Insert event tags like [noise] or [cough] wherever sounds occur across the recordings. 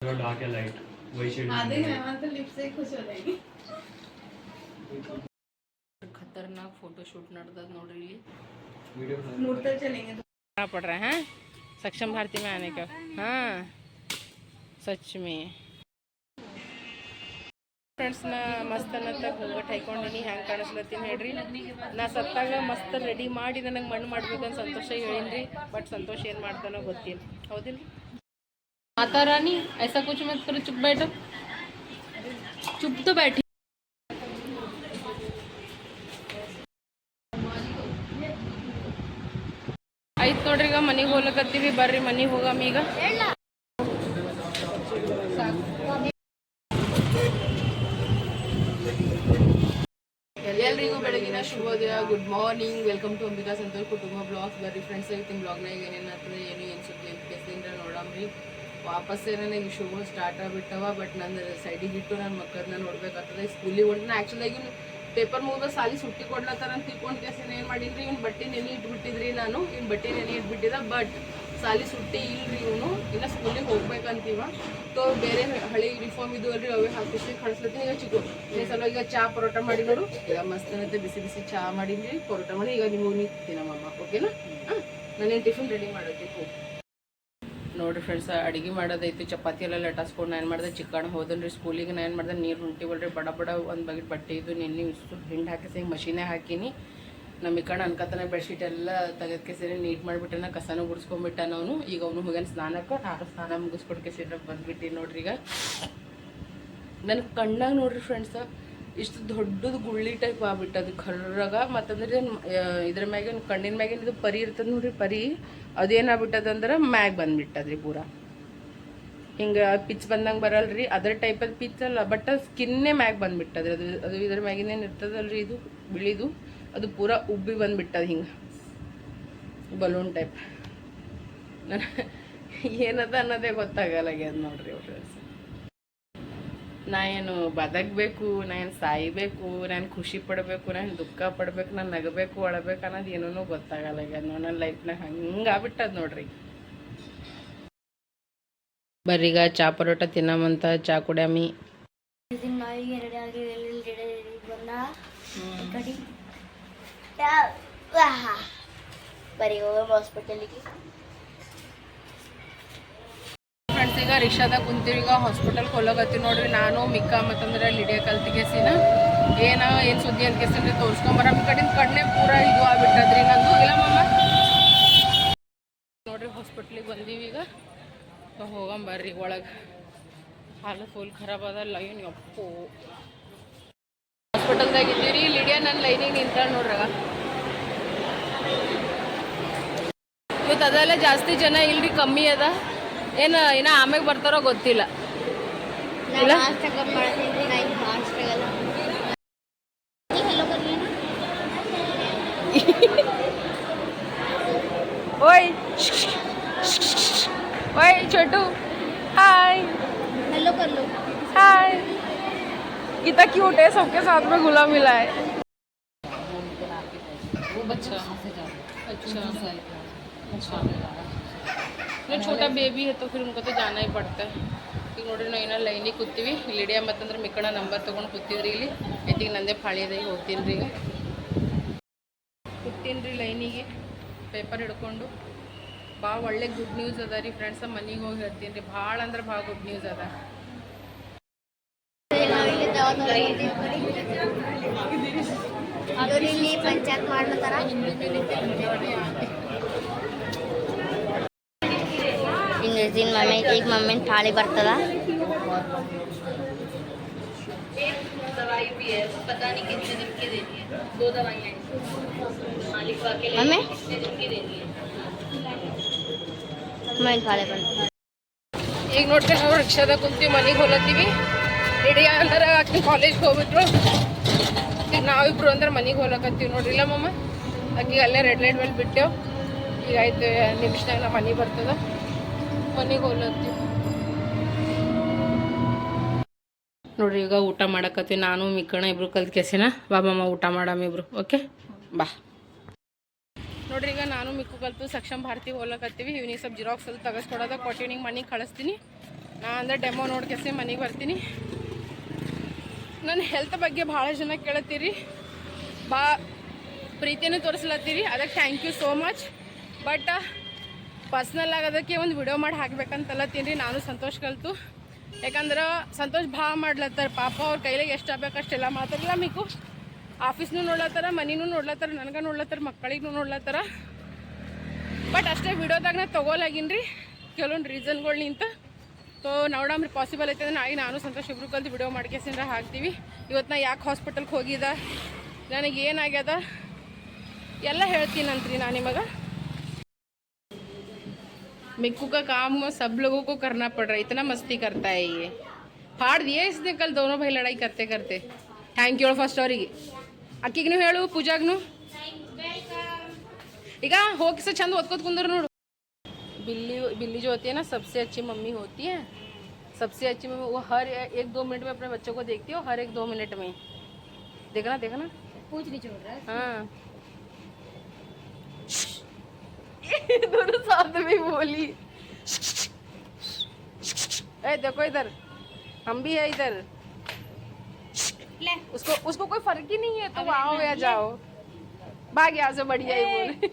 थोड़ा डार्क है लाइट वही शेड आधे हैं वहाँ तो लिपस्टिक खुश हो जाएगी ಖತರ್ನಾಕ್ ಫೋಟೋ ಶೂಟ್ ನಡ್ದದ ನೋಡ್ರಿ ಇಲ್ಲಿ वीडियो मुड़ते चलेंगे तो पड़ रहा है सक्षम भारती में आने का हाँ सच में ಫ್ರೆಂಡ್ಸ್ ನಾ ಮಸ್ತ್ ಅನ್ನತ್ತ ಹೋಗಟ್ ಹಾಕೊಂಡಿನಿ ಹೆಂಗೆ ಕಾಣಿಸ್ಲತ್ತೀನಿ ಹೇಳ್ರಿ ನಾ ಸತ್ತಾಗ ಮಸ್ತ್ ರೆಡಿ ಮಾಡಿ ನನಗೆ ಮಣ್ಣು ಮಾಡ್ಬೇಕಂತ ಸಂತೋಷ ಹೇಳಿನ್ರಿ ಬಟ್ ಸಂತೋಷ ಏನು ಮಾಡ್ತಾನೋ ಗೊತ್ತಿಲ್ಲ ಹೌದಿಲ್ಲ आता रानी ऐसा कुछ मत करो, चुप बैठो। चुप तो बैठी। आई नोड्री मन होती बर्री मन होगा शुभोदय good morning welcome to Ambika सतोर कुटुब ब्लॉग बर्री फ्रेंड्स ब्लॉग ना ऐन ऐन नोड़ी ವಾಪಸ್ ನನಗೆ ಶೂ ಸ್ಟಾರ್ಟ್ ಆಗಿಬಿಟ್ಟವ ಬಟ್ ನನ್ನ ಸೈಡಿಗೆ ಇಟ್ಟು ನನ್ನ ಮಕ್ಕಳನ್ನ ನೋಡ್ಬೇಕಾಗ್ತದೆ. ಸ್ಕೂಲಿಗೆ ಹೊಂಟು ನಾ ಇವ್ನು ಪೇಪರ್ ಮುಗಿದ ಸಾಲಿ ಸುಟ್ಟಿ ಕೊಡ್ಲತ್ತಾರ ಅಂತ ತಿಳ್ಕೊಂಡು ಕೇಸಿನ ಏನು ಮಾಡಿದ್ರಿ? ಇವ್ನು ಬಟ್ಟೆ ನೆನೆ ಇಟ್ಬಿಟ್ಟಿದ್ರಿ ನಾನು, ಇವ್ನು ಬಟ್ಟೆ ನೆನೆ ಇಟ್ಬಿಟ್ಟಿದ ಬಟ್ ಸಾಲಿ ಸುಟ್ಟಿ ಇಲ್ರಿ ಇವನು, ಇನ್ನು ಸ್ಕೂಲಿಗೆ ಹೋಗ್ಬೇಕಂತೀವ. ತೋ, ಬೇರೆ ಹಳೆ ಯೂನಿಫಾರ್ಮ್ ಇದು ಅಲ್ರಿ, ಅವೇ ಹಾಕಿಸಿ ಕಳಿಸ್ಲತ್ತೀನಿ. ಈಗ ಚಿಕ್ಕ, ಈ ಸಲ ಈಗ ಚಾ ಪರೋಟ ಮಾಡಿ ನೋಡು. ಈಗ ಮಸ್ತ್ ಅನ್ನತ್ತೆ ಬಿಸಿ ಬಿಸಿ ಚಾ ಮಾಡಿದ್ರಿ ಪರೋಟ ಮಾಡಿ ಈಗ ನಿಮ್ಮ ಊನಿ ತಿನ್ನಮ್ಮ ಓಕೆನಾ ಹಾಂ ನಾನೇನು ಟಿಫಿನ್ ರೆಡಿ ಮಾಡೋಕ್ಕೆ ಹೋಗಿ ನೋಡ್ರಿ ಫ್ರೆಂಡ್ಸ್ ಅಡುಗೆ ಮಾಡೋದೈತಿ, ಚಪಾತಿ ಎಲ್ಲ ಲಟಾಸ್ಕೊಂಡು ನಾನು ಮಾಡಿದೆ ಚಿಕ್ಕಣ್ಣ ಹೋದಲ್ರಿ ಸ್ಕೂಲಿಗೆ ನಾನು ಮಾಡಿದೆ, ನೀರು ಹೊಂಟಿವಲ್ರಿ ಬಡ ಬಡ ಒಂದು ಬಗೆಟ್ ಬಟ್ಟೆ ಇದು, ನಿನ್ನೆ ಇಷ್ಟು ಹಿಂಡಿ ಹಾಕಿಸಿ ಹಿಂಗೆ ಮಷೀನೇ ಹಾಕಿನಿ. ನಮ್ಮ ಇಕ್ಕಣ್ಣ ಅನ್ಕತನ ಬೆಡ್ಶೀಟ್ ಎಲ್ಲ ತೆಗೆದಕ್ಕೆ ಸೇರಿ ನೀಟ್ ಮಾಡಿಬಿಟ್ಟನ, ಕಸನೂ ಗುಡಿಸ್ಕೊಂಡ್ಬಿಟ್ಟ ಅವನು. ಈಗ ಅವನು ಹೋಗ್ಯಾನ ಸ್ನಾನಕ್ಕೆ ಆರು ಸ್ನಾನ ಮುಗಿಸ್ಕೊಡ್ಕೆ ಸೇರಿ ಬಂದ್ಬಿಟ್ಟು ನೋಡ್ರಿ ಈಗ. ನನ್ನ ಕಣ್ಣಾಗ ನೋಡ್ರಿ ಫ್ರೆಂಡ್ಸ್ ಇಷ್ಟು ದೊಡ್ಡದು ಗುಳ್ಳಿ ಟೈಪ್ ಆಗ್ಬಿಟ್ಟದು ಕರ್ರಾಗ ಮತ್ತಂದ್ರೆ ಇದ್ರ ಮ್ಯಾಗಿನ ಕಣ್ಣಿನ ಮ್ಯಾಗಿನ ಇದು ಪರಿ ಇರ್ತದೆ ನೋಡ್ರಿ, ಪರಿ. ಅದೇನಾಗ್ಬಿಟ್ಟದಂದ್ರೆ ಮ್ಯಾಗ್ ಬಂದ್ಬಿಟ್ಟದ್ರಿ ಪೂರಾ. ಹಿಂಗೆ ಪಿಚ್ ಬಂದಂಗೆ ಬರಲ್ರಿ, ಅದರ ಟೈಪಲ್ಲಿ ಪಿಚ್ ಅಲ್ಲ ಬಟ್ ಸ್ಕಿನ್ನೇ ಮ್ಯಾಗ್ ಬಂದ್ಬಿಟ್ಟದ್ರಿ. ಅದು ಅದು ಇದ್ರ ಮ್ಯಾಗಿನೇನು ಇರ್ತದಲ್ರಿ ಇದು ಬಿಳಿದು ಅದು ಪೂರ ಉಬ್ಬಿ ಬಂದ್ಬಿಟ್ಟದ ಹಿಂಗೆ. ಬಲೂನ್ [laughs] ಟೈಪ್ ನನಗೆ ಏನದ ಅನ್ನೋದೇ ಗೊತ್ತಾಗಲ್ಲಾಗ್ಯದ ನೋಡ್ರಿ ಅವ್ರ ನಾ ಏನು ಬದಕಬೇಕು ನಾ ಏನು ಸಾಯ್ಬೇಕು ನಾನು ಖುಷಿ ಪಡಬೇಕು ನಾನು ದುಃಖ ಪಡಬೇಕು ನಾನು ನಗಬೇಕು ಅಳಬೇಕು ಅನ್ನೋದು ಏನೂ ಗೊತ್ತಾಗಲ್ಲ ಈಗ. ನನ್ನ ಲೈಫ್ನಾಗ ಹಂಗೆ ಆಗ್ಬಿಟ್ಟದ ನೋಡ್ರಿ. ಬರೀಗ ಚಾ ಪರೋಟ ತಿನ್ನಮಂತ ಚಾ ಕುಡ್ಯಾಮಿ. ಬರೀ ಹೋಗಮ್ ಹಾಸ್ಪಿಟಲಿಗೆ ಫ್ರೆಂಡ್ಸ್, ಈಗ ರಿಕ್ಷಾದಾಗ ಕುಂತೀವಿ. ಈಗ ಹಾಸ್ಪಿಟಲ್ಗೆ ಹೋಗತ್ತೀವಿ ನೋಡ್ರಿ. ನಾನು, ಮಿಕ್ಕ ಮತ್ತಂದ್ರೆ ಲಿಡಿಯ ಕಲ್ತಿಗೆಸಿನ ಏನ, ಏನು ಸುದ್ದಿ ಅಂತ ಕೇಸಿನ್ರಿ ತೋರಿಸ್ಕೊಂಬರ ಕಡೆಯಿಂದ ಕಣ್ಣೆ ಪೂರ ಇದು ಆಗ್ಬಿಟ್ಟದ್ರಿ. ನಂದು ಇಲ್ಲ ಮಮ್ಮ ನೋಡ್ರಿ ಹಾಸ್ಪಿಟ್ಲಿಗೆ ಬಂದೀವಿ ಈಗ. ಹೋಗಂಬರ್ರಿ ಒಳಗೆ. ಹಾಲು ಫುಲ್ ಖರಾಬ್ ಅದ, ಲೈನ್ ಯಪ್ಪು. ಹಾಸ್ಪಿಟಲ್ದಾಗ ಇದ್ದೀರಿ. ಲಿಡಿಯಾ ನನ್ನ ಲೈನಿಗೆ ನಿಂತ ನೋಡ್ರಾಗ ಇವತ್ತು ಅದೆಲ್ಲ ಜಾಸ್ತಿ ಜನ ಇಲ್ರಿ, ಕಮ್ಮಿ ಅದ. ಏನು ಇನ್ನ ಆಮ್ಯಾಗ ಬರ್ತಾರೋ ಗೊತ್ತಿಲ್ಲ ಇಲ್ಲ? ನಾಷ್ಟ ಮಾಡ್ತೀನಿ ನಾ ಈಗ ನಾಷ್ಟ ಆಗಲ್ಲ ಹಲೋ ಬರ್ಲಿ [laughs] ಓಯ್ ಓಯ್ छोटू हाय हेलो कर लो हाय कितना क्यूट है सबके साथ में घुला मिला है नहीं छोटा बेबी है तो फिर उनको तो जाना ही पड़ता है ಈಗ ನೋಡ್ರಿ ನಾವು ಏನೋ ಲೈನಿಗೆ ಕೂತೀವಿ ಲಿಡಿಯಾ ಮತ್ತಂದ್ರೆ ಮಿಕ್ಕಣ ನಂಬರ್ ತೊಗೊಂಡು ಕೂತಿದ್ರಿ ಇಲ್ಲಿ ಐತಿಗೆ ನಂದೇ ಫಾಳಿದಾಗಿ ಹೋಗ್ತೀನಿ ರೀ ಈಗ ಕೂತೀನಿ ರೀ ಲೈನಿಗೆ ಪೇಪರ್ ಹಿಡ್ಕೊಂಡು ಭಾಳ ಒಳ್ಳೆ ಗುಡ್ ನ್ಯೂಸ್ ಅದ ರೀ ಫ್ರೆಂಡ್ಸ ಮನೆಗೆ ಹೋಗಿ ಹೇಳ್ತೀನಿ ರೀ ಭಾಳ ಅಂದ್ರೆ ಭಾಳ ಗುಡ್ ನ್ಯೂಸ್ ಅದ ನಾವಿಲ್ಲಿ ದವಾಖಾನೆ ಅವ್ರು ಇಲ್ಲಿ ಪಂಚಾಯತ್ ಮಾಡ್ಲತ್ತಾರ ಇನ್ನು ದಿನ ಮಮ್ಮಿ ಈಗ ಮಮ್ಮಿನ ಥಾಳಿ ಬರ್ತದ ಮಮ್ಮಿ ಮಮ್ಮಿನ ಥಾಳಿ ಬಂತು ಈಗ ನೋಡ್ರಿ ನಾವು ರಿಕ್ಷಾದಾಗ ಕುಂತೀವಿ ಮನೆಗೆ ಹೋಲತ್ತೀವಿ ರೆಡಿ ಅಂದ್ರೆ ಆಕಿ ಕಾಲೇಜ್ಗೆ ಹೋಗ್ಬಿಟ್ರು ಈಗ ನಾವಿಬ್ರು ಅಂದ್ರೆ ಮನೆಗೆ ಹೋಲಕತ್ತೀವಿ ನೋಡ್ರಿ ಇಲ್ಲ ಮಮ್ಮ ಆಕಿಗೆ ಅಲ್ಲೇ ರೆಡ್ ಲೈಟ್ ಮೇಲೆ ಬಿಟ್ಟೆವು ಈಗ ಆಯ್ತು ನಿಮಿಷದಾಗ ನಮ್ಮ ಮನೆಗೆ ಬರ್ತದ ಮನೆಗೆ ಹೋಲತ್ತೀವಿ ನೋಡ್ರಿ ಈಗ ಊಟ ಮಾಡಕತ್ತೀವಿ. ನಾನು ಮಿಕ್ಕಣ ಇಬ್ರು ಕಲ್ತ್ ಕೆಸಿನ. ಬಾಬಮ್ಮ ಊಟ ಮಾಡಮ್ಮ ಇಬ್ರು. ಓಕೆ? ಬಾ. ನೋಡ್ರಿ ಈಗ ನಾನು ಮಿಕ್ಕು ಕಲ್ತು ಸಕ್ಷಮ್ ಭಾರತಿ ಹೋಗ್ಲಕತ್ತೀವಿ ಇವ್ನಿಗೆ ಸ್ವಲ್ಪ ಜಿರಾಕ್ಸ್ ಅಲ್ಲಿ ತೆಗೆಸ್ಕೊಡೋದ. ಕೊಟ್ಟು ನಿಂಗೆ ಮನೆಗೆ ಕಳಿಸ್ತೀನಿ. ನಾ ಅಂದ್ರೆ ಡೆಮೋ ನೋಡ್ಕೆಸಿ ಮನೆಗೆ ಬರ್ತೀನಿ. ನನ್ನ ಹೆಲ್ತ್ ಬಗ್ಗೆ ಭಾಳ ಜನ ಕೇಳತ್ತೀರಿ. ಬಾ ಪ್ರೀತಿನೂ ತೋರಿಸ್ಲತ್ತೀರಿ. ಅದಕ್ಕೆ thank you so much but personal ಆಗೋದಕ್ಕೆ ಒಂದು ವಿಡಿಯೋ ಮಾಡಿ ಹಾಕ್ಬೇಕಂತಲತ್ತೀನಿ ರೀ ನಾನು ಸಂತೋಷ ಕಲ್ತು. ಯಾಕಂದ್ರೆ ಸಂತೋಷ್ ಭಾಳ ಮಾಡ್ಲತ್ತಾರ. ಪಾಪ ಅವ್ರ ಕೈಲಿಗೆ ಎಷ್ಟು ಆಗ್ಬೇಕು ಅಷ್ಟೆಲ್ಲ ಮಾತಾಡಲ್ಲ ಮೀಕು ಆಫೀಸ್ನೂ ನೋಡ್ಲತ್ತಾರ, ಮನಿನೂ ನೋಡ್ಲತ್ತಾರ, ನನಗೆ ನೋಡ್ಲತ್ತಾರ, ಮಕ್ಕಳಿಗೂ ನೋಡ್ಲತ್ತಾರ. ಬಟ್ ಅಷ್ಟೇ ವಿಡಿಯೋದಾಗ ನಾ ತೊಗೋಲಾಗಿನ್ ಕೆಲವೊಂದು ರೀಸನ್ಗಳು ನಿಂತ ಸೊ ನೋಡಮ್ರಿ ಪಾಸಿಬಲ್ ಐತೆ ನಾಳೆ ನಾನು, ಸಂತೋಷ ಇಬ್ರು ಕಲ್ತು ವಿಡಿಯೋ ಮಾಡ್ಕೇಸಿಂದ್ರೆ ಹಾಕ್ತೀವಿ. ಇವತ್ತು ನಾ ಯಾಕೆ ಹಾಸ್ಪಿಟಲ್ಗೆ ಹೋಗಿದ್ದ ನನಗೆ ಏನಾಗ್ಯದ? ಎಲ್ಲ ಹೇಳ್ತೀನಂತ್ರಿ ನಾನು ನಿಮಗೆ. मिक्कू का काम सब लोगों को करना पड़ रहा है इतना मस्ती करता है ये फाड़ दिए इसने कल दोनों भाई लड़ाई करते करते ಥ್ಯಾಂಕ್ ಯು ಫಸ್ಟ್ ಅವರಿಗೆ ಅಕ್ಕಿಗೆ ನೀವು ಹೇಳು ಪೂಜಾಗ್ನು ಈಗ ಹೋಗಿ ಸಹ ಚಂದ ಓದ್ಕೋತ ಕುಂದ್ರು ನೋಡು बिल्ली बिल्ली जो होती है ना सबसे अच्छी मम्मी होती है सबसे अच्छी मम्मी वो हर एक दो मिनट में अपने बच्चों को देखती है और हर एक दो मिनट में देखना देखना पूछ नहीं छोड़ रहा हाँ ये [laughs] दोनों साथ में बोली। ए देखो इधर। हम भी है इधर। ले। उसको उसको कोई फ़र्क ही नहीं है तो आओ या जाओ। भाग यहाँ से बढ़िया ही बोल।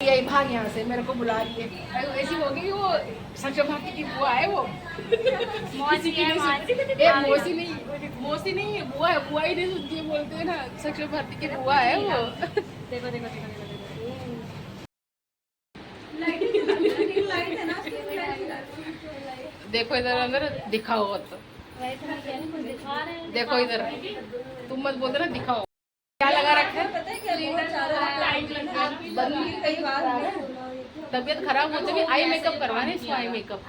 यही भाग यहाँ से मेरे को बुला रही है। ऐसी हो गई वो सच भारती की बुआ है वो। मौसी की नहीं मौसी। नहीं मौसी नहीं है बुआ है बुआ ही नहीं सुनती है बोलते हैं ना सच भारती की बुआ है वो। देखो देखो देखो। देखो इधर अंदर, दिखाओ तो तो रही दिखा रहे इधर। तुम मत बोल ना दिखाओ। क्या लगा रखा है? तबीयत खराब होते भी आई मेकअप करवा रहे आई मेकअप।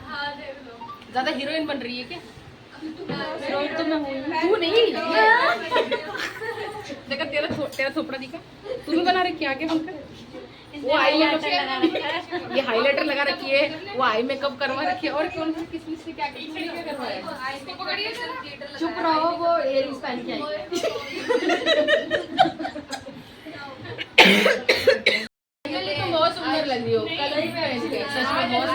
ज़्यादा हीरोइन बन रही है क्या? तो मैं तू नहीं? देखा, तेरा तेरा थोपड़ा दिखा। तूने बना रखी क्या आगे बनकर वो आई ये हाइलाइटर लगा रखी है। वो आई मेकअप करवा रखी है। और कौन सा किस किस से क्या? चुप रहो वो एयरिंग्स पहन के आई। तो बहुत सुंदर लग रही हो। कलर पहन के। सच में बहुत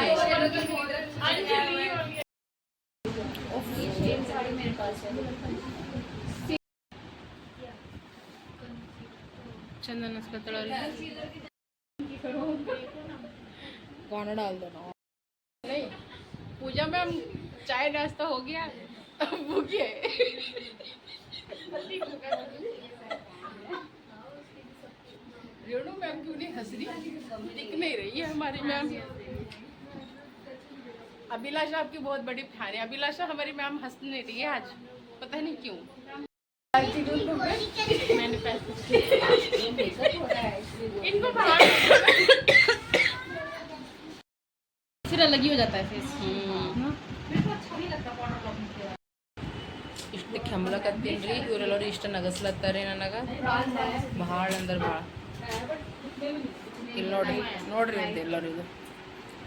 चंदन उसका तड़ा गाना डाल देना। नहीं पूजा में हम चाय नाश्ता हो गया अब भूखी। है रेणु मैम क्यों नहीं हंस रही? दिख नहीं रही है हमारी मैम। अभिलाषा आपकी बहुत बड़ी फ़ैन है। अभिलाषा हमारी मैम हंस नहीं रही है आज। पता नहीं क्यों। फिर अलग ही हो जाता है फेस ಇಷ್ಟು ಕೆಮ್ಮಲಕತ್ತೀನಿ ರೀ ಇವರೆಲ್ಲರೂ ಇಷ್ಟು ನಗಸ್ಲತ್ತಾರೆ ನನಗೆ ಭಾಳ ಅಂದ್ರೆ ಭಾಳ ಇಲ್ಲಿ ನೋಡ್ರಿ ನೋಡ್ರಿ ಇವ್ರದ್ದು ಎಲ್ಲರೂ ಇದು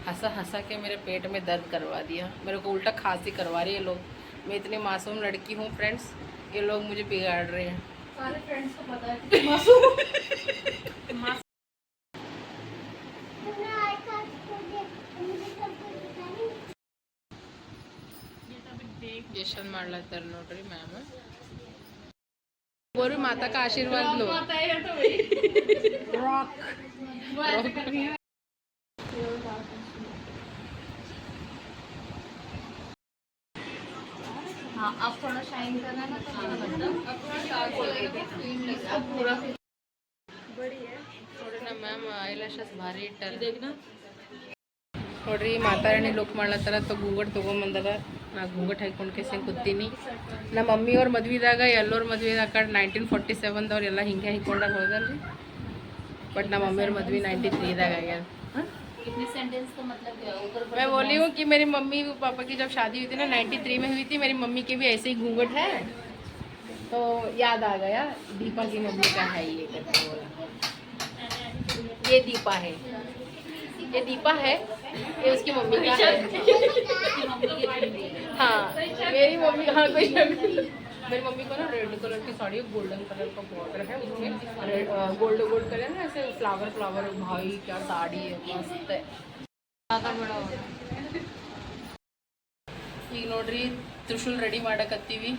हंसा हंसा के मेरे पेट में दर्द करवा दिया मेरे को उल्टा खांसी करवा रही है लोग मैं इतनी मासूम लड़की हूँ फ्रेंड्स ये लोग मुझे बिगाड़ रहे हैं सारे फ्रेंड्स को पता है [laughs] [laughs] ಎಷ್ಟು ಮಾಡ್ಲತ್ತಾರ ನೋಡ್ರಿ ಮ್ಯಾಮ್ ಗೋರು ಮಾತಾ का आशीर्वाद लो रॉक हाँ अब थोड़ा शाइन करना ना तो अब पूरा ನೋಡ್ರಿ ನಮ್ಮ ಮ್ಯಾಮ್ ಐಲಾಶಸ್ ಭಾರಿ ಇಟ್ಟಾರ ನೋಡ್ರಿ ಮಾತಾಡಣಿ ಲುಕ್ ಮಾಡ್ಲತ್ತಾರ ತೊ ಗೂಗಟ್ ತೊಗೊಂಬಂದಾರ ನಾ ಗೂಗಟ್ ಹಾಕ್ಕೊಂಡು ಕೇಸ ಕೂತೀನಿ ನಮ್ಮ ಮಮ್ಮಿಯವ್ರ ಮದ್ವಿದಾಗ ಎಲ್ಲೋರ್ ಮದ್ವಿದಾಗ ನೈನ್ಟೀನ್ ಫೋರ್ಟಿ ಸೆವೆನ್ದವ್ರು ಎಲ್ಲ ಹಿಂಗೆ ಹಾಕೊಂಡಾರ ಹೋದಲ್ರಿ ಬಟ್ ನಮ್ಮ ಮಮ್ಮಿಯವ್ರ ಮದ್ವಿ ನೈಂಟಿ ತ್ರೀದಾಗ ಆಗ್ಯಾರ कितनी सेंटेंस का मतलब क्या है? ऊपर मैं बोली हूँ कि मेरी मम्मी पापा की जब शादी हुई थी ना 93 में हुई थी मेरी मम्मी की भी ऐसे ही घूंघट है तो याद आ गया दीपा की मम्मी का है ये करके बोला ये दीपा है ये दीपा है ये उसकी मम्मी का है हाँ मेरी मम्मी हाँ कोई मेरी मम्मी को ना रेड कलर की साड़ी गोल्डन कलर का बॉर्डर है उसमें गोल्ड गोल्ड कलर ना ऐसे फ्लावर फ्लावर भाई क्या साड़ी है मस्त है ज़्यादा बड़ा होगा ಈಗ ನೋಡ್ರಿ ತ್ರಿಶೂಲ್ ರೆಡಿ ಮಾಡಕತ್ತೀವಿ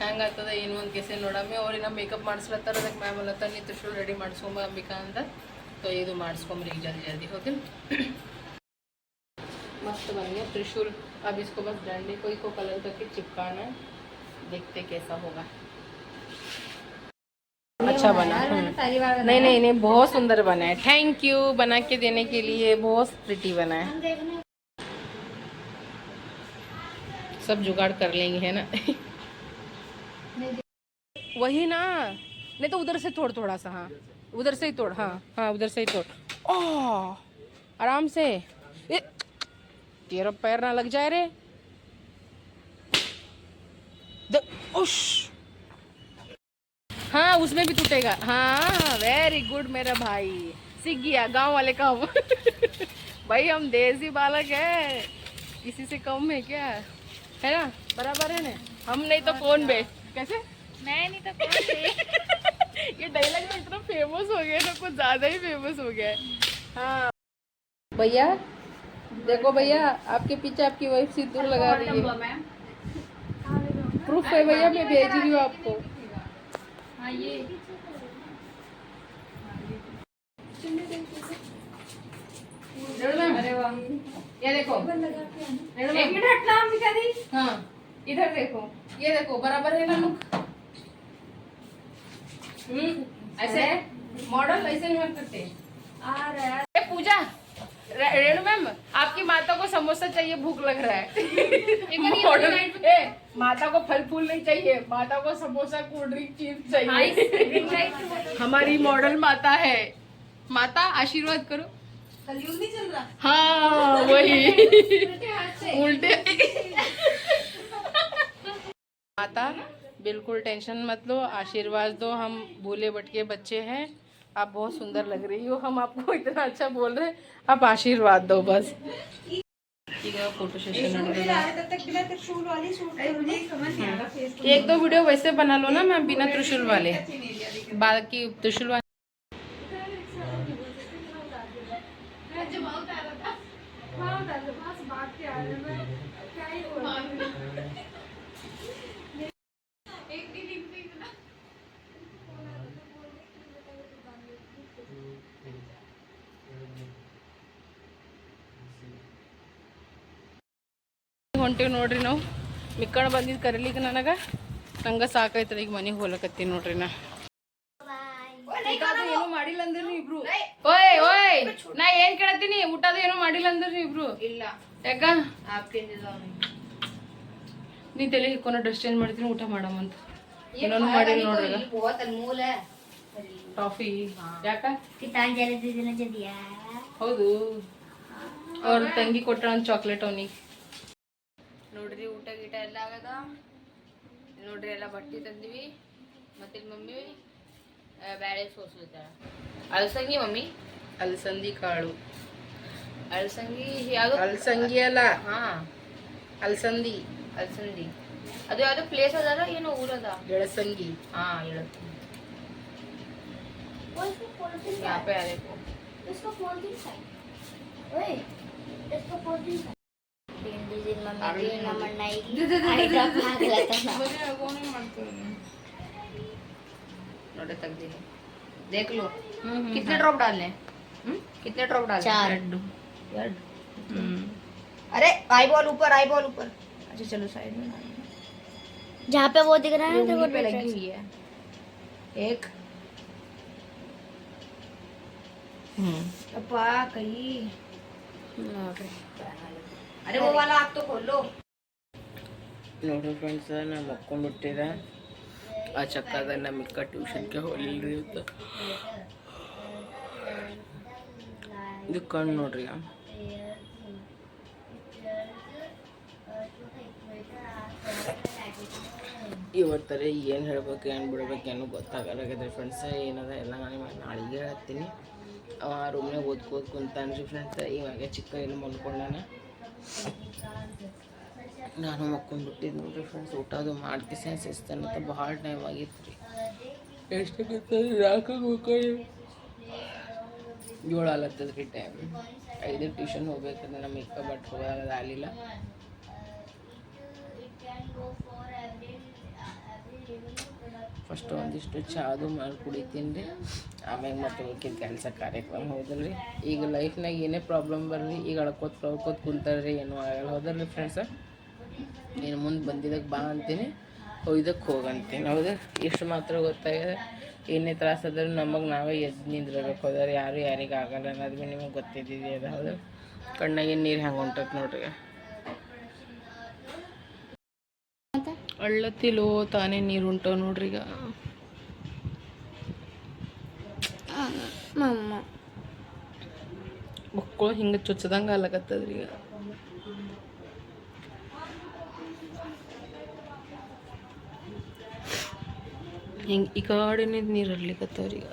ಹೆಂಗಾಗ್ತದ ಏನು ಅಂತ ಕೆಸೆ ನೋಡಮ್ಮೆ ಅವ್ರಿಗೆ ನಮ್ಮ ಮೇಕಪ್ ಮಾಡಿಸ್ಲತ್ತಾರ ಅದಕ್ಕೆ ಮ್ಯಾಮ್ ಅಲ್ಲತ್ತ ನೀ ತ್ರಿಶೂಲ್ ರೆಡಿ ಮಾಡಿಸ್ಕೊಂಬ ಅಂಬಿಕಾ ಅಂತ ಸೊ ಇದು ಮಾಡಿಸ್ಕೊಂಬ್ರಿ ಈಗ ಜಲ್ದಿ ಜಲ್ದಿ ಹೋಗಿ मस्त बन गया। त्रिशूल अब इसको बस डंडे को ही को कलर करके चिपकाना है। देखते कैसा होगा। अच्छा बना। नहीं नहीं नहीं बहुत सुंदर बना है। थैंक यू बना के देने के लिए बहुत प्रिटी बना है। सब जुगाड़ कर लेंगे है ना? वही ना। नहीं तो उधर से तोड़ थोड़ा सा हाँ। उधर से ही तोड़ हाँ हाँ उधर से ही तोड़। ओह आराम से। ए, तेरा पैर ना लग जाए रे। उश। हाँ उसमें भी टूटेगा। हाँ वेरी गुड मेरा भाई। सीख गया गाँव वाले काम। [laughs] भाई हम देसी बालक है। किसी से कम है क्या? है ना? बराबर है ना? हम नहीं तो कौन बे? कैसे? मैं नहीं तो कौन थे [laughs] ये डायलॉग में इतना फ़ेमस हो गया ना कुछ ज़्यादा ही फ़ेमस हो गया है। हाँ। भैया देखो भैया आपके पीछे आपकी वाइफ सिंदूर लगा रही है। प्रूफ है भैया मैं भेज रही हूँ आपको। हाँ ये। अरे वाह। ये देखो। एक मिनट हटना अंबिका दी हाँ इधर देखो। ये देखो बराबर है ना लुक हम्म ऐसे? मॉडल ऐसे नहीं सकते। आ रहा है। पूजा। रेणु मैम? आपकी माता को समोसा चाहिए भूख लग रहा है। [laughs] माता को फल फूल नहीं चाहिए माता को समोसा कोल्ड ड्रिंक चीज़ चाहिए। हमारी मॉडल माता है। माता आशीर्वाद करो। कलयुग नहीं चल रहा? हाँ वही। उल्टे। माता बिल्कुल टेंशन मत लो आशीर्वाद दो। हम भूले भटके बच्चे हैं। आप बहुत सुंदर लग रही हो हम आपको [laughs] इतना अच्छा बोल रहे हैं। आप आशीर्वाद दो बस। एक दो वीडियो वैसे बना लो ना मैं बिना त्रिशूल वाले। बाकी त्रिशूल वाले। ಹೊಂಟೀವಿ ನೋಡ್ರಿ ನಾವು. ಮಿಕ್ಕಣ ಬಂದಿದ್ದು ಕರೀಲಿಕ್ಕೆ ನನಗ. ನಂಗೆ ಸಾಕಾಯ್ತದ ಈಗ ಮನೆಗೆ ಹೋಗ್ಲಕತ್ತೀನಿ ನೋಡ್ರಿ ನಾ. ಏನು ಮಾಡಿಲ್ಲ ಅಂದ್ರಿ ಇಬ್ರು. ಓಯ್ ಓಯ್ ನಾ ಏನ್ ಕೇಳತ್ತೀನಿ? ಊಟದ ಏನು ಮಾಡಿಲ್ಲ ಅಂದ್ರಿ ಇಬ್ರು. ಇಲ್ಲ. ಯಾಕ? ನೀ ತಲೆ ಹಿಕ್ಕೊಂಡ ಡ್ರೆಸ್ ಚೇಂಜ್ ಮಾಡ್ತೀನಿ ಊಟ ಮಾಡಮಂತ ಏನೋ ಮಾಡಿಲ್ಲ ನೋಡ್ರಿ ಟಾಫಿ ಯಾಕ? ಹೌದು. ಅವ್ರ ತಂಗಿ ಕೊಟ್ಟ ಚಾಕ್ಲೇಟ್ ಅವನಿಗೆ. ನೋಡ್ರಿ ಊಟ ಗೀಟ ಎಲ್ಲ ಆಗದ ನೋಡ್ರಿ ಎಲ್ಲ ಬಟ್ಟೆ ತಂದಿವಿ ಮತ್ತೆ ಇಲ್ಲಿ ಮಮ್ಮಿ ಆ, ಬ್ಯಾಳೆ ಸೋಸ್ಲತ್ತಾಳ ಅಲಸಂಗಿ ಮಮ್ಮಿ ಅಲಸಂದಿ ಕಾಳು ಅಲಸಂಗಿ ಯಾವ್ದು ಅಲಸಂಗಿ ಅಲ್ಲ ಹಾ ಅಲಸಂದಿ ಅಲಸಂದಿ ಅದು ಯಾವ್ದು ಪ್ಲೇಸ್ ಅದ ಏನು ಊರದ ಎಳಸಂಗಿ ಹಾ ಹೇಳುತ್ತೆ यहाँ पे आ देखो इसको फोन दी साइड ओए इसको फोन था तक दे देख लो कितने ड्रॉप डालने हम्म? कितने ड्रॉप डालने चार अरे आई बॉल ऊपर आई बॉल ऊपर। अच्छा चलो साइड में जहाँ पे वो दिख रहा है ना वो पे लगी हुई है। एक। अपा कहीं। ಅರೆ ಹೋಗಲ್ಲ ಆಗ್ತು ಕೊಲ್ಲು ನೋಡಿ ಫ್ರೆಂಡ್ಸ್ ನಾನು ಮಕ್ಕೊಂಡ್ಬಿಟ್ಟಿದೆ ಆ ಚಕ್ಕದ ನಮ್ಮ ಇಕ್ಕ ಟ್ಯೂಷನ್ಗೆ ಹೋಗಲಿಲ್ಲರಿ ಅಂತ. ಇದು ಕಣ್ಣು ನೋಡ್ರಿ. ಇವತ್ತರ ಏನು ಹೇಳ್ಬೇಕು, ಏನು ಬಿಡ್ಬೇಕು ಏನೂ ಗೊತ್ತಾಗಲ್ಲಾಗಿದೆ ಫ್ರೆಂಡ್ಸ್ ಏನದ ಎಲ್ಲ ನಾನು ಇವಾಗ ನಾಳೆಗೆ ಹೇಳ್ತೀನಿ. ಅವ ರೂಮ್ನಾಗ ಓದ್ಕೋದು ಕುಂತಾನ್ರಿ ಫ್ರೆಂಡ್ಸ್ ಇವಾಗ ಚಿಕ್ಕ ಏನು ಮಲ್ಕೊಂಡಾನೆ. ನಾನು ಮಕ್ಕೊಂಡ್ಬಿಟ್ಟಿದ್ದು ನೋಡ್ರಿ ಫ್ರೆಂಡ್ಸ್ ಊಟ ಅದು ಮಾಡ್ಕಿಸ ಶಿಸ್ತನಂತ ಭಾಳ ಟೈಮ್ ಆಗಿತ್ತು ರೀ ನಾಲ್ಕು ಮಕ್ಕಳು? ಏಳು ಆಲತ್ತದ ರೀ ಟೈಮ್ ಐದು ಟ್ಯೂಷನ್ ಹೋಗ್ಬೇಕಂದ್ರೆ ನಮ್ಮ ಇಕ್ಕ ಬಟ್ ಹೋಗೋದು ಆಗಲಿಲ್ಲ ಫಸ್ಟ್ ಒಂದಿಷ್ಟು ಚಾದು ಮಾಡಿ ಕುಡಿತೀನಿ ರೀ. ಆಮ್ಯಾಗ ಮತ್ತೆ ಉಳ್ಕಿದ ಕೆಲಸ ಕಾರ್ಯಕ್ರಮ ಹೌದಲ್ರಿ. ಈಗ ಲೈಫ್ನಾಗ ಏನೇ ಪ್ರಾಬ್ಲಮ್ ಬರಲಿ, ಈಗ ಅಳ್ಕೋತ ಕುಂತಾರೆ ರೀ ಏನೂ ಆಗಲ್ಲ. ಹೌದಲ್ರಿ ಫ್ರೆಂಡ್ಸ ನೀನು ಮುಂದೆ ಬಂದಿದ್ದಕ್ಕೆ ಬಾ ಅಂತೀನಿ. ಒಯ್ದಕ್ಕೆ ಹೋಗಂತೀನಿ ಹೌದು? ಇಷ್ಟು ಮಾತ್ರ ಗೊತ್ತಾಗಿದೆ ಏನೇ ತ್ರಾಸ ಆದರೂ ನಮಗೆ ನಾವೇ ಎದ್ದು ನಿಂದಿರಬೇಕು. ಹೋದ್ರೆ ಯಾರು ಯಾರಿಗೆ ಆಗಲ್ಲ ಅನ್ನೋದು ಭೀ ನಿಮಗೆ ಗೊತ್ತಿದ್ದಿದೆ ಅದು. ಹೌದು? ಕಣ್ಣಾಗಿನ ನೀರು ಹೆಂಗೆ ಹೊಂಟತ್ ನೋಡ್ರಿ. ಅಳ್ಳತ್ತಿಲೋ ತಾನೇ ನೀರು ಉಂಟವ ನೋಡ್ರಿ ಈಗ. ಮಕ್ಕಳು ಹಿಂಗೆ ಚುಚ್ಚದಂಗೆ ಆಗ್ಲಕತ್ತದ್ರಿ ಈಗ. ಹಿಂಗೆ ಈ ಕಾಡಿನಿಂದ ನೀರು ಹರ್ಲಿಕತ್ತವ್ರಿ ಈಗ.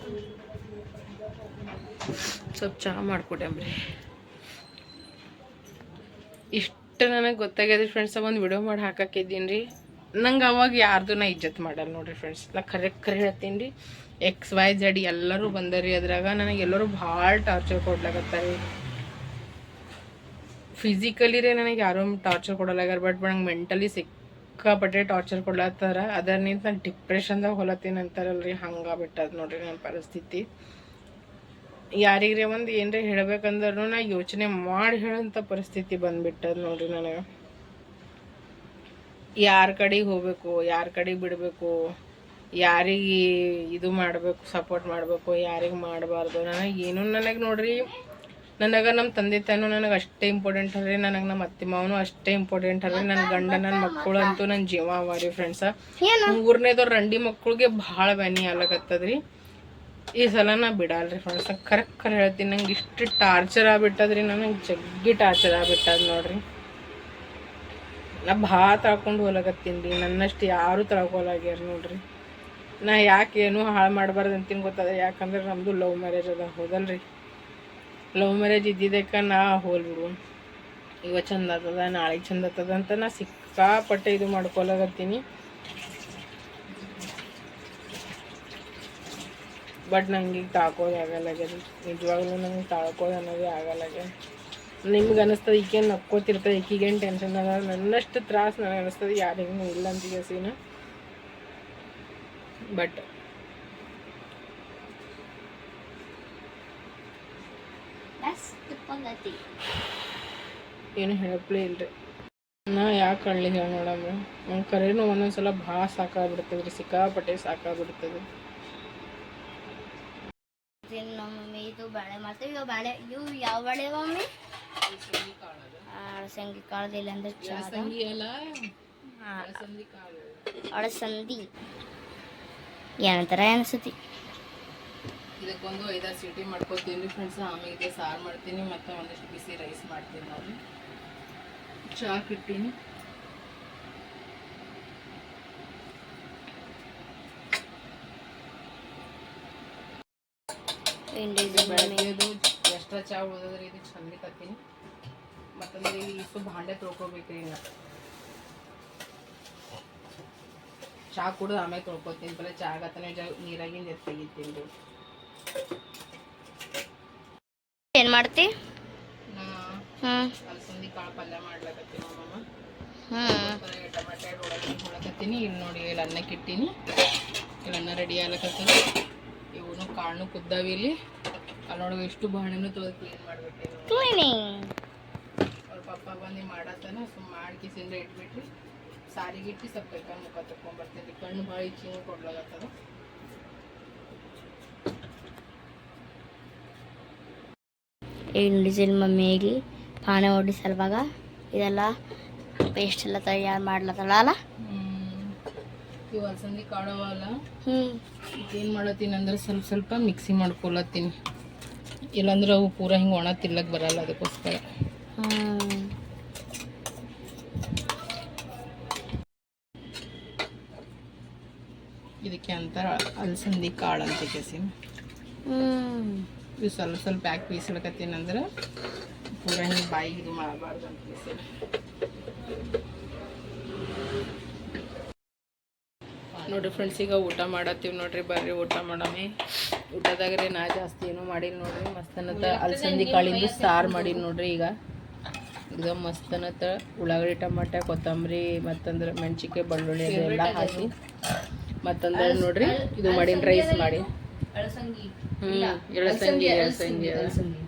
ಸ್ವಲ್ಪ ಚಹಾ ಮಾಡ್ಕೊಡ್ಯಾಂಬ್ರಿ ಇಷ್ಟು ನನಗೆ ಗೊತ್ತಾಗ್ಯದ ಫ್ರೆಂಡ್ಸ್ ಒಂದು ವಿಡಿಯೋ ಮಾಡಿ ಹಾಕಾಕಿದ್ದೀನಿ ರೀ ನಂಗೆ ಅವಾಗ ಯಾರ್ದು ನಾ ಇಜ್ಜತ್ ಮಾಡಲ್ಲ ನೋಡ್ರಿ ಫ್ರೆಂಡ್ಸ್ ನಾ ಕರೆ ಕರೆ ಹೇಳ್ತೀನಿ ರೀ. ಎಕ್ಸ್ ವೈ ಜಡ್ ಎಲ್ಲರೂ ಬಂದರಿ ಅದ್ರಾಗ. ನನಗೆ ಎಲ್ಲರೂ ಭಾಳ ಟಾರ್ಚರ್ ಕೊಡ್ಲಾಕತ್ತಾರೆ ಫಿಸಿಕಲಿ ರೀ ನನಗೆ ಯಾರೂ ಟಾರ್ಚರ್ ಕೊಡಲಾಗ್ಯಾರ ಬಟ್ ನಂಗೆ ಮೆಂಟಲಿ ಸಿಕ್ಕಾಪಟ್ಟೆ ಟಾರ್ಚರ್ ಕೊಡ್ಲತ್ತಾರ. ಅದರಿಂದ ನಾನು ಡಿಪ್ರೆಷನ್ದಾಗ ಹೊಲತ್ತೀನಿ ಹಂಗೆ ಬಿಟ್ಟದ್ದು ನೋಡ್ರಿ ನನ್ನ ಪರಿಸ್ಥಿತಿ. ಯಾರಿಗ್ರಿ ಒಂದು ಏನರ ಹೇಳ್ಬೇಕಂದ್ರೂ ನಾ ಯೋಚನೆ ಮಾಡಿ ಹೇಳೋಂಥ ಪರಿಸ್ಥಿತಿ ಬಂದ್ಬಿಟ್ಟದ ನೋಡ್ರಿ ನನಗೆ. ಯಾರ ಕಡೆಗೆ ಹೋಗ್ಬೇಕು ಯಾರ ಕಡೆಗೆ ಬಿಡಬೇಕು ಯಾರಿಗೆ ಇದು ಮಾಡಬೇಕು ಸಪೋರ್ಟ್ ಮಾಡಬೇಕು ಯಾರಿಗೆ ಮಾಡಬಾರ್ದು ನನಗೆ ಏನು ನನಗೆ ನೋಡ್ರಿ ನನಗೆ ನಮ್ಮ ತಂದೆ ತಾಯಿನೂ ನನಗೆ ಅಷ್ಟೇ ಇಂಪಾರ್ಟೆಂಟ್ ಅಲ್ರಿ ನನಗೆ ನಮ್ಮ ಅತ್ತೆ ಮಾವನು ಅಷ್ಟೇ ಇಂಪಾರ್ಟೆಂಟ್ ಅಲ್ರಿ ನನ್ನ ಗಂಡ ನನ್ನ ಮಕ್ಕಳು ಅಂತೂ ನನ್ನ ಜೀವ ಅವ ರೀ ಫ್ರೆಂಡ್ಸ ಮೂರನೇದವ್ರು ರಂಡಿ ಮಕ್ಕಳಿಗೆ ಭಾಳ ಬ್ಯಾನಿ ಆಗ್ಲಕತ್ತದ್ರಿ ಈ ಸಲ ನಾ ಬಿಡಲ್ರಿ ಫ್ರೆಂಡ್ಸ್ ಕರೆಕ್ಟ್ ಕರೆ ಹೇಳ್ತೀನಿ ನಂಗೆ ಇಷ್ಟು ಟಾರ್ಚರ್ ಆಗ್ಬಿಟ್ಟದ್ರಿ ನನಗೆ ಜಗ್ಗಿ ಟಾರ್ಚರ್ ಆಗ್ಬಿಟ್ಟದ ನೋಡ್ರಿ. ನಾ ಭಾಳ ತಳ್ಕೊಂಡು ಹೋಲಕತ್ತೀನಿ ರೀ ನನ್ನಷ್ಟು ಯಾರೂ ತಳ್ಕೊಲಾಗ್ಯಾರ ನೋಡ್ರಿ. ನಾ ಯಾಕೆ ಏನೂ ಹಾಳು ಮಾಡಬಾರ್ದು ಅಂತೀನಿ ಗೊತ್ತದ? ಯಾಕಂದ್ರೆ ನಮ್ಮದು ಲವ್ ಮ್ಯಾರೇಜ್ ಅದ, ಹೌದಲ್ರಿ? ಲವ್ ಮ್ಯಾರೇಜ್ ಇದ್ದಿದ್ದಕ್ಕೆ ನಾ ಹೋಲ್ಬಿಡು ಇವ ಚಂದ ಆಗ್ತದ ನಾಳೆ ಚಂದ ಆಗ್ತದ ಅಂತ ನಾ ಸಿಕ್ಕಾಪಟ್ಟೆ ಇದು ಮಾಡ್ಕೊಲಾಗತ್ತೀನಿ ಬಟ್ ನಂಗೆ ಈಗ ತಾಳ್ಕೋದು ಆಗಲ್ಲಾಗ್ಯದ ನಿಜವಾಗ್ಲೂ ನಂಗೆ ತಾಳ್ಕೋದು ಅನ್ನೋದೇ ಆಗಲ್ಲಾಗ್ಯದ ನಿಮ್ಗೆ ಅನ್ನಿಸ್ತದೆ ಈಗೇನು ನಕ್ಕೋತಿರ್ತದೆ ಈಗೇನು ಟೆನ್ಷನ್ ಅದ ನನ್ನಷ್ಟು ತ್ರಾಸ ನನಗೆ ಅನ್ನಿಸ್ತದೆ ಯಾರಿಗೂ ಇಲ್ಲ ಅಂತ ಸೀನ ಬಟ್ ಏನು ಹೇಳಪ್ಲೇ ಇಲ್ರಿ. ನಾ ಯಾಕೆ ಕಳ್ಳಿ ಹೇಳಿ ನೋಡಮ್ಮ. ನಮ್ಮ ಕರೆನೂ ಒಂದೊಂದ್ಸಲ ಭಾಳ ಸಾಕಾಗ್ಬಿಡ್ತದೆ ರೀ ಸಿಕ್ಕಾಪಟ್ಟೆ ಸಾಕಾಗ್ಬಿಡ್ತದೆ. ನಮ್ಮ ಮಮ್ಮಿ ಇದು ಬಾಳೆ ಮಾತು ಇವು ಬಾಳೆ ಇವು ಯಾವ ಬಾಳೆ ಮಮ್ಮಿ? ಅಳಸಂಗಿ ಕಾಳದಿಲ್ಲ ಅಂದ್ರೆ ಚಾದ. ಅಲ್ಲ? ಅಳಸಂದಿ ಏನಂತಾರ ಅನ್ಸತಿ. ಇದಕ್ಕೊಂದು ಐದಾರು ಸೀಟಿ ಮಾಡ್ಕೊತೀನಿ ಫ್ರೆಂಡ್ಸ್ ಆಮೇಲೆ ಸಾರು ಮಾಡ್ತೀನಿ ಮತ್ತು ಒಂದಷ್ಟು ಬಿಸಿ ರೈಸ್ ಮಾಡ್ತೀನಿ ನಾವು ಚಹಾ ಇಟ್ಟೀನಿ ಬೆಳಗ್ಗೆದು ಎಕ್ಸ್ಟ್ರಾ ಚಾ ಉಳಿದ್ರೆ ಇದು ಚಂದ ತಿನ್ನಿ ಮತ್ತಂದ್ರೆ ಇಲ್ಲಿ ಇಷ್ಟು ಭಾಂಡೆ ತೊಳ್ಕೊಬೇಕ್ರಿ ಈಗ. ಚಾ ಕುಡಿದು ಆಮೇಲೆ ತೊಳ್ಕೊತೀನಿ. ಬಲ್ಲ ಚಾ ಆಗತ್ತೆ ನೀರಾಗಿಂದ ರೀ ಏನ್ ಮಾಡ್ತಿ? ಅಲಸಂದಿ ಕಾಳು ಪಲ್ಯ ಮಾಡ್ಲಕತ್ತೀನಿ ಹ್ಮ್. ಟಮಾಟೆ ಒಳಗೆ ಹೊಳಕತ್ತೀನಿ ಇಲ್ಲಿ ನೋಡಿ ಇಲ್ಲಿ ಅನ್ನಕ್ಕೆ ಇಟ್ಟೀನಿ ಇಲ್ಲಿ ಅನ್ನ ರೆಡಿ ಆಗ್ಲಕತ್ತೀನಿ ಇವನು ಕಾಳು ಕುದ್ದಾವಿ ಇಲ್ಲಿ. ಅಲ್ಲಿ ನೋಡಿ ಎಷ್ಟು ಬಾಣೆನೂ ತೊಳೆದು ಕ್ಲೀನ್ ಮಾಡ್ಬಿಟ್ಟೆ ಕ್ಲೀನಿಂಗ್ ಅವ್ರ ಪಪ್ಪ ಬಂದು ಮಾಡತ್ತಾನ ಸುಮ್ಮ ಮಾಡಿ ಕಿಸಿಂದ ಇಟ್ಬಿಟ್ರಿ. ಸಾರಿಗೆ ಇಟ್ಟು ಸ್ವಲ್ಪ ಕೈಕಾಲು ಮುಖ ತಕೊಂಡ್ಬರ್ತೀನಿ ಕಣ್ಣು ಭಾಳ ಇಚ್ಚಿಂಗ್ ಕೊಡ್ಲಾಗತ್ತದ ಡಿಸೈನ್ ಮಮ್ಮಿಗೆ ಪಾನೆ ಹೊಡಿ ಸಲುವಾಗ ಇದೆಲ್ಲ ಪೇಸ್ಟ್ ಎಲ್ಲ ತಯಾರು ಮಾಡ್ಲತ್ತಲ್ಲ ಇವು ಅಲಸಂದಿ ಕಾಳು ಹ್ಞೂ ಹ್ಮ್. ಏನು ಮಾಡತ್ತೀನಿ ಅಂದ್ರೆ ಸ್ವಲ್ಪ ಸ್ವಲ್ಪ ಮಿಕ್ಸಿ ಮಾಡ್ಕೊಳತ್ತೀನಿ ಇಲ್ಲಾಂದ್ರೆ ಅವು ಪೂರ ಹಿಂಗೆ ಒಣ ತಿಲ್ಲಕ್ಕೆ ಬರಲ್ಲ ಅದಕ್ಕೋಸ್ಕರ. ಇದಕ್ಕೆ ಅಂತ ಅಲಸಂದಿ ಕಾಳು ಅಂತ ಕೇಸಿ ಇದು ಸ್ವಲ್ಪ ಸ್ವಲ್ಪ ಪ್ಯಾಕ್ ಬೀಸಲಕತ್ತೀನಿ ಅಂದ್ರೆ ಪೂರ ಹಿಂಗೆ ಬಾಯಿ ಇದು ಮಾಡಬಾರ್ದು ಅಂತ ಕೇಸಿ ನೋಡ್ರಿ ಫ್ರೆಂಡ್ಸ್ ಈಗ ಊಟ ಮಾಡತ್ತೀವಿ ನೋಡ್ರಿ ಬರ್ರಿ ಊಟ ಮಾಡಮಿ ಊಟದಾಗ್ರಿ ನಾ ಜಾಸ್ತಿ ಏನೂ ಮಾಡಿಲ್ಲ ನೋಡ್ರಿ. ಮಸ್ತನತ್ತ ಅಲಸಂದಿ ಕಾಳಿಂದು ಸಾರು ಮಾಡಿಲ್ಲ ನೋಡ್ರಿ ಈಗ. ಇದು ಅನ್ನತ್ತ ಉಳ್ಳಾಗಡ್ಡಿ ಟಮಾಟೆ ಕೊತ್ತಂಬರಿ ಮತ್ತಂದ್ರೆ ಮೆಣಸಿಕಾಯಿ ಬೆಳ್ಳುಳ್ಳಿ ಅದೆಲ್ಲ ಹಾಕಿ. ಮತ್ತಂದ್ರೆ ನೋಡ್ರಿ ಇದು ಮಾಡಿನ ರೈಸ್ ಮಾಡಿ. ಹ್ಞೂ ಹ್ಮ್ ಎಳಸಂಗಿ ಎಳಸಂಗಿ. ಅಳಸಂಗಿ